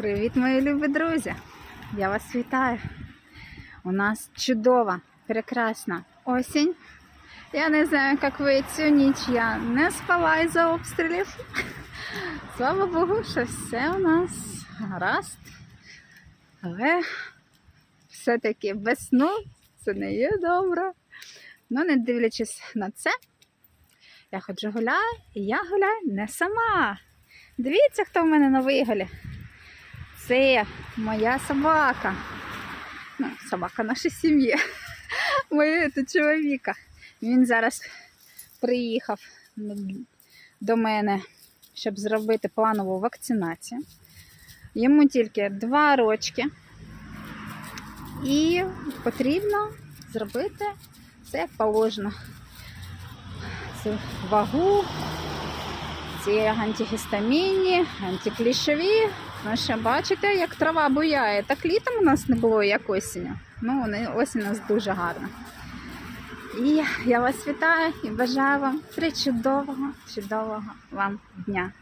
Привіт, мої любі друзі! Я вас вітаю. У нас чудова, прекрасна осінь. Я не знаю, як ви цю ніч я не спала із-за обстрілів. Слава Богу, що все у нас гаразд. Але все-таки без це не є добре. Ну, не дивлячись на це, я ходжу гуляю, і я гуляю не сама. Дивіться, хто в мене на виголі. Це моя собака. Ну, собака нашої сім'ї. Моєї та чоловіка. Він зараз приїхав до мене, щоб зробити планову вакцинацію. Йому тільки два рочки. І потрібно зробити все положено. Це вагу, ці антигістамінні, антиклішові. Ну, ще бачите, як трава буяє. Так літом у нас не було, як осінню. Ну, осінь у нас дуже гарна. І я вас вітаю і бажаю вам причудового, чудового вам дня.